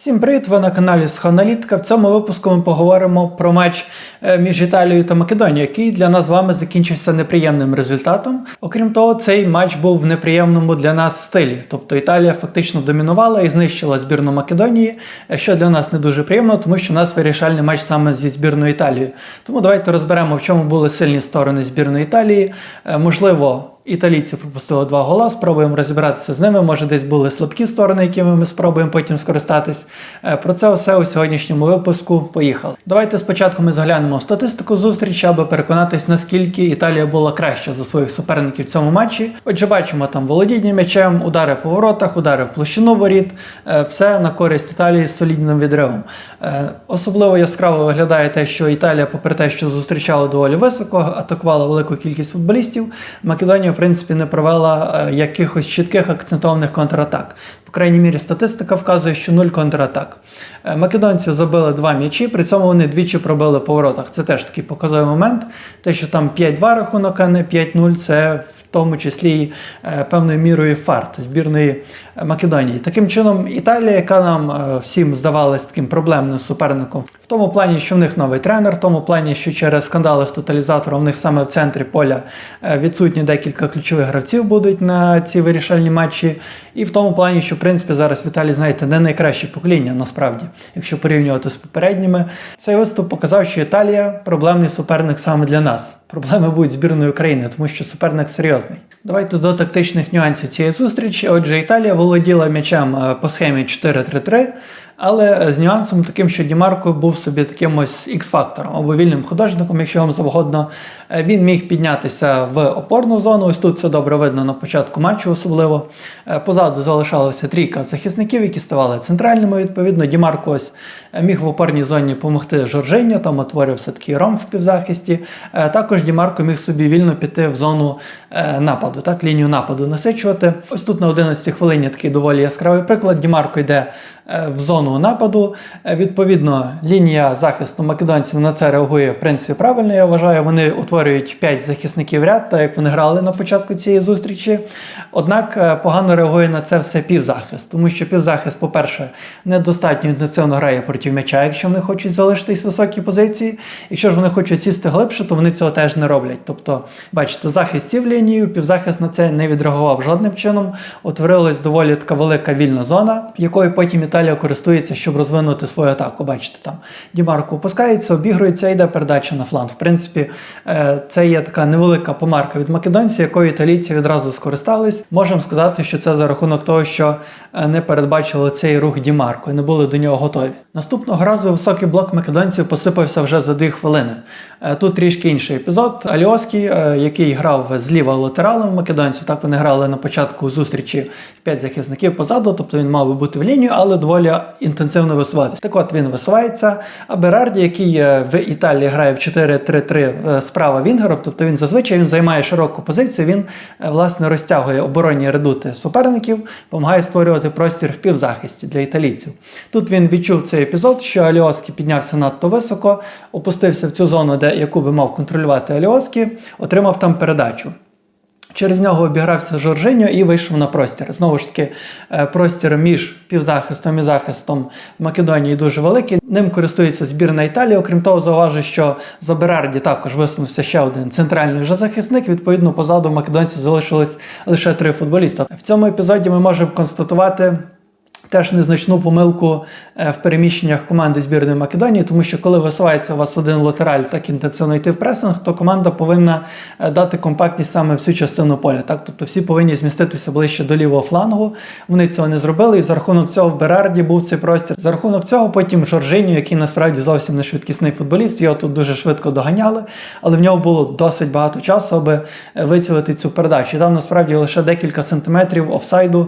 Всім привіт! Ви на каналі Сханалітка. В цьому випуску ми поговоримо про матч е, між Італією та Македонією, який для нас з вами закінчився неприємним результатом. Окрім того, цей матч був в неприємному для нас стилі. Тобто Італія фактично домінувала і знищила збірну Македонії, е, що для нас не дуже приємно, тому що в нас вирішальний матч саме зі збірною Італією. Тому давайте розберемо, в чому були сильні сторони збірної Італії. Е, Можливо. Італійці пропустили два гола, спробуємо розібратися з ними. Може, десь були слабкі сторони, якими ми спробуємо потім скористатись. Е, Про це все у сьогоднішньому випуску. Поїхали. Давайте спочатку ми зглянемо статистику зустрічі, аби переконатись, наскільки Італія була краща за своїх суперників в цьому матчі. Отже, бачимо там володіння м'ячем, удари по воротах, удари в площину воріт. Е, Все на користь Італії з солідним відривом. Е, Особливо яскраво виглядає те, що Італія, попри те, що зустрічала доволі високо, атакувала велику кількість футболістів. Македонія, в принципі, не провела е, якихось чітких акцентованих контратак. По крайній мірі, статистика вказує, що нуль контратак. Е, Македонці забили два м'ячі, при цьому вони двічі пробили по воротах. Це теж такий показовий момент. Те, що там 5-2 рахунок, а не 5-0, це в тому числі е, певною мірою фарт збірної е, Македонії. Таким чином, Італія, яка нам е, всім здавалась таким проблемним суперником, в тому плані, що в них новий тренер, в тому плані, що через скандали з тоталізатором в них саме в центрі поля відсутні декілька ключових гравців будуть на ці вирішальні матчі, і в тому плані, що в принципі зараз Віталій, знаєте, не найкраще покоління насправді, якщо порівнювати з попередніми. Цей виступ показав, що Італія проблемний суперник саме для нас. Проблеми будуть збірної України, тому що суперник серйозний. Давайте до тактичних нюансів цієї зустрічі. Отже, Італія володіла м'ячем е, по схемі 4-3-3, але з нюансом таким, що Дімарко був собі таким ось X-фактором або вільним художником, якщо вам завгодно. Е, Він міг піднятися в опорну зону. Ось тут це добре видно на початку матчу, особливо. Е, Позаду залишалася трійка захисників, які ставали центральними. Відповідно, Дімарко ось е, міг в опорній зоні допомогти Жоржиню, там утворився такий ром в півзахисті. Також Дімарко міг собі вільно піти в зону нападу, так, лінію нападу насичувати. Ось тут на 11 хвилині такий доволі яскравий приклад. Дімарко йде в зону нападу. Е, Відповідно, лінія захисту македонців на це реагує в принципі правильно. Я вважаю, вони утворюють 5 захисників ряд, так як вони грали на початку цієї зустрічі. Однак е, погано реагує на це все півзахист, тому що півзахист, по-перше, недостатньо інтенсивно грає проти м'яча, якщо вони хочуть залишитись в високій позиції. Якщо ж вони хочуть сісти глибше, то вони цього теж не роблять. Тобто, бачите, захист сів лінію, півзахист на це не відреагував жодним чином. Утворилась доволі така велика вільна зона, якою потім Італія користується, щоб розвинути свою атаку. Бачите, там Дімарко опускається, обігрується, йде передача на фланг. В принципі, е, це є така невелика помарка від македонців, якою італійці відразу скористались. Можемо сказати, що це за рахунок того, що е, не передбачили цей рух Дімарко і не були до нього готові. Наступного разу високий блок македонців посипався вже за 2 хвилини. Е, Тут трішки інший епізод. Альоський, е, який грав зліва латералом македонців, так вони грали на початку зустрічі в 5 захисників позаду, тобто він мав би бути в лінію, але доволі інтенсивно висуватися. Так от він висувається. А Берарді, який е, в Італії грає в 4-3-3 е, справа Вінгером, тобто він зазвичай він займає широку позицію, він е, власне розтягує оборонні редути суперників, допомагає створювати простір в півзахисті для італійців. Тут він відчув цей епізод, що Альоскі піднявся надто високо, опустився в цю зону, де яку би мав контролювати Альоскі, отримав там передачу. Через нього обігрався Жоржиньо і вийшов на простір. Знову ж таки, е, простір між півзахистом і захистом в Македонії дуже великий. Ним користується збірна Італії. Окрім того, зауважу, що за Берарді також висунувся ще один центральний вже захисник. Відповідно, позаду македонців залишилось лише три футболіста. В цьому епізоді ми можемо констатувати. Теж незначну помилку е, в переміщеннях команди збірної Македонії, тому що коли висувається у вас один латераль, так інтенсивно йти в пресинг, то команда повинна е, дати компактність саме в цю частину поля. Так? Тобто всі повинні зміститися ближче до лівого флангу. Вони цього не зробили, і за рахунок цього в Берарді був цей простір. За рахунок цього потім Жоржиню, який насправді зовсім не швидкісний футболіст, його тут дуже швидко доганяли, але в нього було досить багато часу, аби е, вицілити цю передачу. І там насправді лише декілька сантиметрів офсайду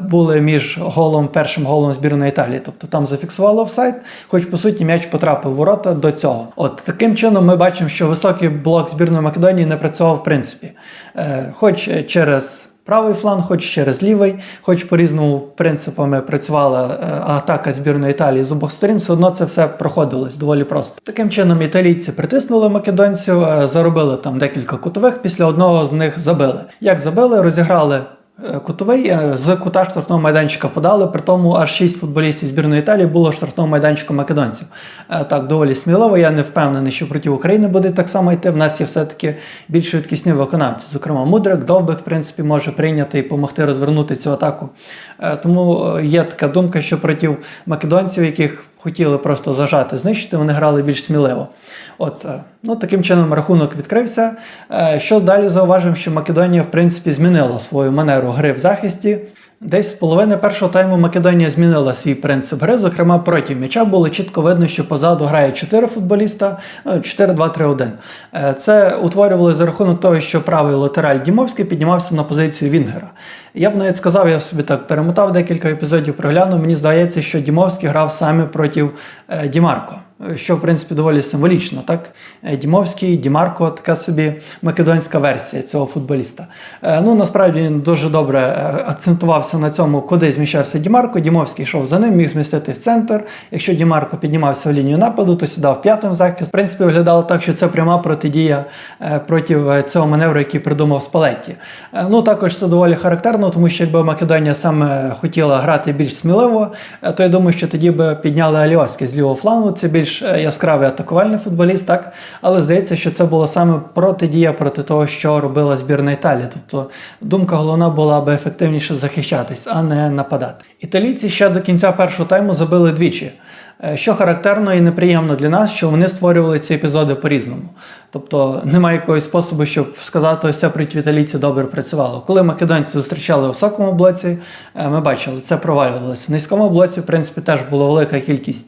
були між голом, першим голом збірної Італії. Тобто там зафіксували офсайд, хоч по суті м'яч потрапив в ворота до цього. От таким чином ми бачимо, що високий блок збірної Македонії не працював в принципі, Е, хоч через. Правий фланг, хоч через лівий, хоч по різному принципами працювала е, атака збірної Італії з обох сторін, все одно це все проходилось доволі просто. Таким чином, італійці притиснули македонців, е, заробили там декілька кутових, після одного з них забили. Як забили, розіграли кутовий е, з кута штрафного майданчика подали. При тому аж шість футболістів збірної Італії було штрафного майданчика македонців. Е, Так, доволі сміливо. Я не впевнений, що проти України буде так само йти. В нас є все-таки більш швидкісні виконавці. Зокрема, Мудрик, Довбих, в принципі, може прийняти і допомогти розвернути цю атаку. Е, Тому е, є така думка, що проти македонців, яких хотіли просто зажати, знищити, вони грали більш сміливо. От, е, ну, таким чином рахунок відкрився. Що далі зауважимо, що Македонія, в принципі, змінила свою манеру гри в захисті. Десь з половини першого тайму Македонія змінила свій принцип гри. Зокрема, проти м'яча було чітко видно, що позаду грає 4 футболіста, е, 4-2-3-1. Е, Це утворювалося за рахунок того, що правий латераль Дімовський піднімався на позицію Вінгера. Я б навіть сказав, я собі так перемотав декілька епізодів, проглянув. Мені здається, що Дімовський грав саме проти е, Дімарко. Що в принципі доволі символічно, так? Е, Дімовський, Дімарко, така собі македонська версія цього футболіста. Е, Ну насправді він дуже добре е, акцентувався на цьому, куди зміщався Дімарко. Дімовський йшов за ним, міг зміститись в центр. Якщо Дімарко піднімався в лінію нападу, то сідав п'ятим захист. В принципі, виглядало так, що це пряма протидія проти цього маневру, який придумав Спалетті. Ну також це доволі характерно, тому що якби Македонія саме хотіла грати більш сміливо, то я думаю, що тоді би підняли Аліоськи з лівого флангу. Це більш е, яскравий атакувальний футболіст, так але здається, що це була саме протидія проти того, що робила збірна Італії. Тобто думка головна була, аби ефективніше захищатись, а не нападати. Італійці ще до кінця першого тайму забили двічі. Е, Що характерно і неприємно для нас, що вони створювали ці епізоди по-різному. Тобто немає якогось способу, щоб сказати, ось це проти італійців добре працювало. Коли македонці зустрічали в високому блоці, е, ми бачили, це провалювалося. В низькому блоці, в принципі, теж була велика кількість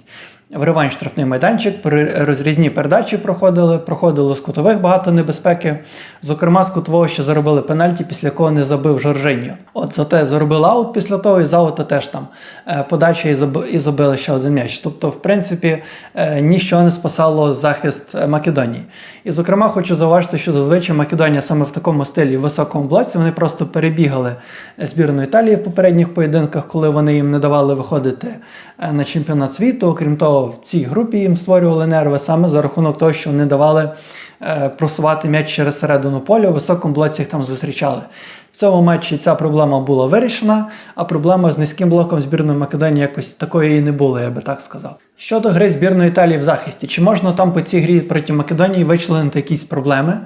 вривань штрафний майданчик, при- розрізні передачі проходили, проходило з кутових багато небезпеки. Зокрема, з кутового ще заробили пенальті, після якого не забив Жоржиньо. От зате заробили аут після того, і з аута теж там е, подача і, заб... і забили ще один м'яч. Тобто, в принципі, е, нічого не спасало захист е, Македонії. І, зокрема, хочу зауважити, що зазвичай Македонія саме в такому стилі в високому блоці вони просто перебігали збірну Італії в попередніх поєдинках, коли вони їм не давали виходити на чемпіонат світу. Окрім того, в цій групі їм створювали нерви саме за рахунок того, що не давали е, просувати м'яч через середину поля. У високому блоці їх там зустрічали. В цьому матчі ця проблема була вирішена, а проблема з низьким блоком збірної Македонії якось такої і не було, я би так сказав. Щодо гри збірної Італії в захисті, чи можна там по цій грі проти Македонії вичленити якісь проблеми?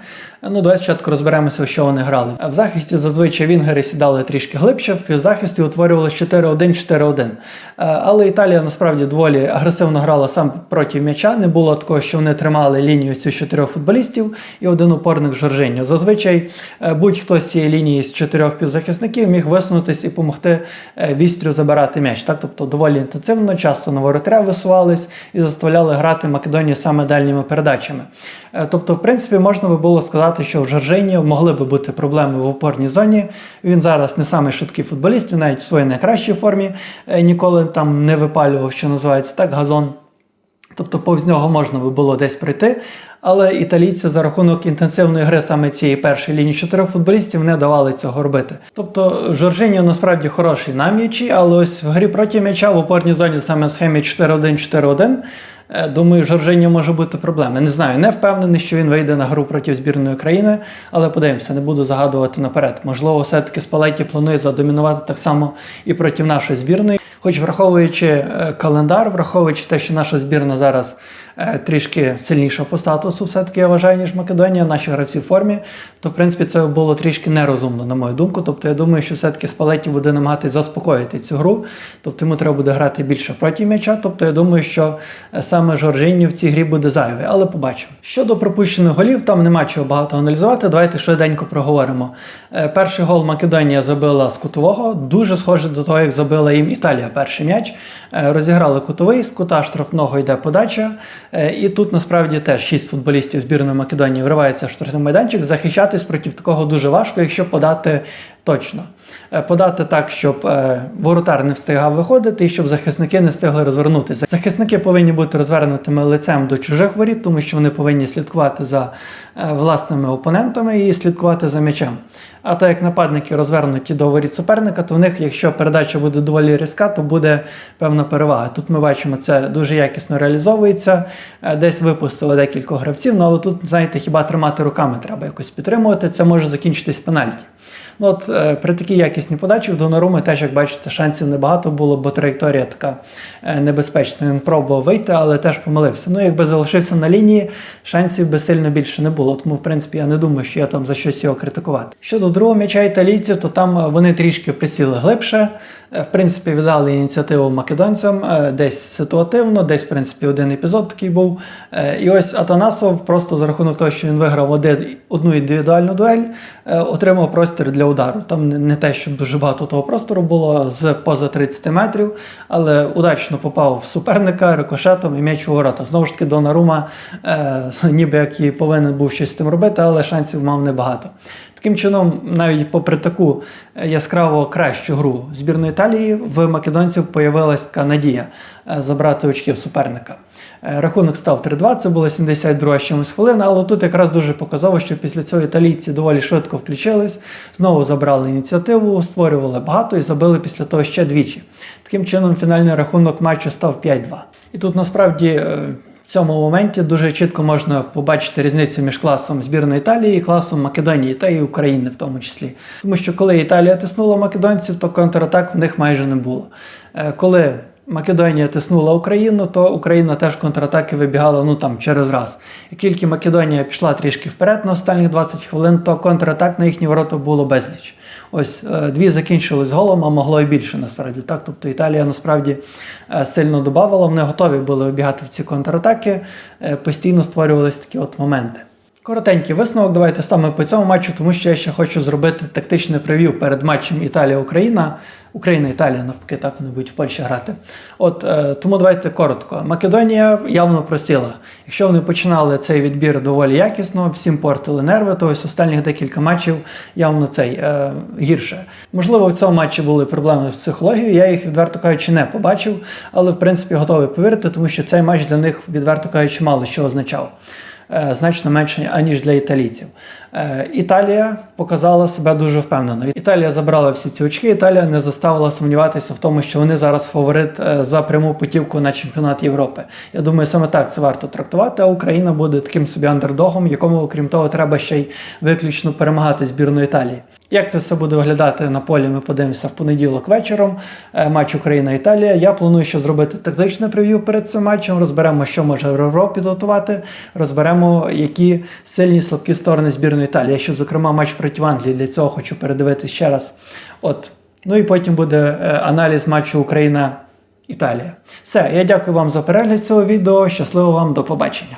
Ну, давайте спочатку розберемося, що вони грали. В захисті зазвичай вінгери сідали трішки глибше, в півзахисті утворювали 4-1-4-1. Е, Але Італія насправді доволі агресивно грала сам проти м'яча. Не було такого, що вони тримали лінію цих чотирьох футболістів і один опорник Жоржиньо. Зазвичай е, будь-хто з цієї лінії з чотирьох півзахисників міг висунутись і допомогти вістрю забирати м'яч. Так? Тобто доволі інтенсивно, часто на воротаря висувались і заставляли грати Македонію саме дальніми передачами. Е, Тобто, в принципі, можна би було сказати, що в Жоржині могли би бути проблеми в опорній зоні. Він зараз не самий швидкий футболіст, він навіть в своїй найкращій формі е, ніколи там не випалював, що називається так, газон. Тобто повз нього можна би було десь прийти, але італійці за рахунок інтенсивної гри саме цієї першої лінії чотирьох футболістів не давали цього робити. Тобто Жоржиньо насправді хороший на м'ячі, але ось в грі проти м'яча в опорній зоні саме в схемі 4-1-4-1. Е, Думаю, Жоржиньо може бути проблеми. Не знаю, не впевнений, що він вийде на гру проти збірної країни, але подивимося, не буду загадувати наперед. Можливо, все-таки Спалетті планує задомінувати так само і проти нашої збірної. Хоч враховуючи е, календар, враховуючи те, що наша збірна зараз трішки сильніша по статусу, все-таки я вважаю, ніж Македонія, наші гравці в формі, то в принципі це було трішки нерозумно, на мою думку. Тобто я думаю, що все-таки Спалетті буде намагатися заспокоїти цю гру, тобто йому треба буде грати більше проти м'яча. Тобто я думаю, що е, саме Жоржиньо в цій грі буде зайвий, але побачимо. Щодо пропущених голів, там нема чого багато аналізувати. Давайте швиденько проговоримо. Е, Перший гол Македонія забила з кутового, дуже схоже до того, як забила їм Італія перший м'яч. Е, Розіграли кутовий, з кута штрафного йде подача. Е, І тут насправді теж шість футболістів збірної Македонії вриваються в штрафний майданчик. Захищатись проти такого дуже важко, якщо подати точно. Е, Подати так, щоб е, воротар не встигав виходити і щоб захисники не встигли розвернутися. Захисники повинні бути розвернутими лицем до чужих воріт, тому що вони повинні слідкувати за е, власними опонентами і слідкувати за м'ячем. А так як нападники розвернуті до воріт суперника, то в них, якщо передача буде доволі різка, то буде певна перевага. Тут ми бачимо, це дуже якісно реалізовується. Десь випустили декілька гравців, ну але тут, знаєте, хіба тримати руками треба якось підтримувати. Це може закінчитись пенальті. Ну от е, при такій якісній подачі в Доноруми теж, як бачите, шансів небагато було, бо траєкторія така е, небезпечна. Він пробував вийти, але теж помилився. Ну, якби залишився на лінії, шансів би сильно більше не було. Тому, в принципі, я не думаю, що я там за щось його критикувати. Щодо другого м'яча італійців, то там е, вони трішки присіли глибше. Е, В принципі, віддали ініціативу македонцям е, десь ситуативно, десь, в принципі, один епізод такий був. Е, І ось Атанасов просто за рахунок того, що він виграв один, одну індивідуальну дуель, отримав простір для удару. Там не- те, щоб дуже багато того простору було з поза 30 метрів, але удачно попав в суперника рикошетом і м'яч у ворота. Знову ж таки, Донарума, ніби як і повинен був щось з тим робити, але шансів мав небагато. Таким чином, навіть попри таку е, яскраво кращу гру збірної Італії, в македонців появилась така надія е, забрати очки в суперника. Е, Рахунок став 3-2, це було 72 з чимось хвилина, але тут якраз дуже показово, що після цього італійці доволі швидко включились, знову забрали ініціативу, створювали багато і забили після того ще двічі. Таким чином, фінальний рахунок матчу став 5-2. І тут насправді. В цьому моменті дуже чітко можна побачити різницю між класом збірної Італії і класом Македонії та і України в тому числі. Тому що коли Італія тиснула македонців, то контратак в них майже не було. Е, Коли Македонія тиснула Україну, то Україна теж контратаки вибігала ну там через раз. І тільки Македонія пішла трішки вперед на останні 20 хвилин, то контратак на їхні ворота було безліч. Ось е, дві закінчились голом, а могло і більше насправді. Так, тобто Італія насправді е, сильно додавала, вони готові були вибігати в ці контратаки, е, постійно створювалися такі от моменти. Коротенький висновок, давайте саме по цьому матчу, тому що я ще хочу зробити тактичне прев'ю перед матчем Італія-Україна. Україна-Італія, навпаки, так вони будуть в Польщі грати. От е, тому давайте коротко. Македонія явно просіла. Якщо вони починали цей відбір доволі якісно, всім портили нерви, то ось останніх декілька матчів явно цей е, гірше. Можливо, в цьому матчі були проблеми з психологією. Я їх відверто кажучи не побачив, але в принципі готовий повірити, тому що цей матч для них відверто кажучи мало що означав. Е, Значно менше, аніж для італійців. Е, Італія показала себе дуже впевнено. Італія забрала всі ці очки. Італія не заставила сумніватися в тому, що вони зараз фаворит е, за пряму путівку на чемпіонат Європи. Я думаю, саме так це варто трактувати. А Україна буде таким собі андердогом, якому, окрім того, треба ще й виключно перемагати збірну Італії. Як це все буде виглядати на полі, ми подивимося в понеділок вечором. Е, Матч Україна-Італія. Я планую ще зробити тактичне прев'ю перед цим матчем. Розберемо, що може РРО підготувати. Розберемо, які сильні слабкі сторони збірної Італії. Ще, зокрема, матч проти Англії. Для цього хочу передивитися ще раз. От. Ну і потім буде е, аналіз матчу Україна-Італія. Все, я дякую вам за перегляд цього відео. Щасливо вам, до побачення.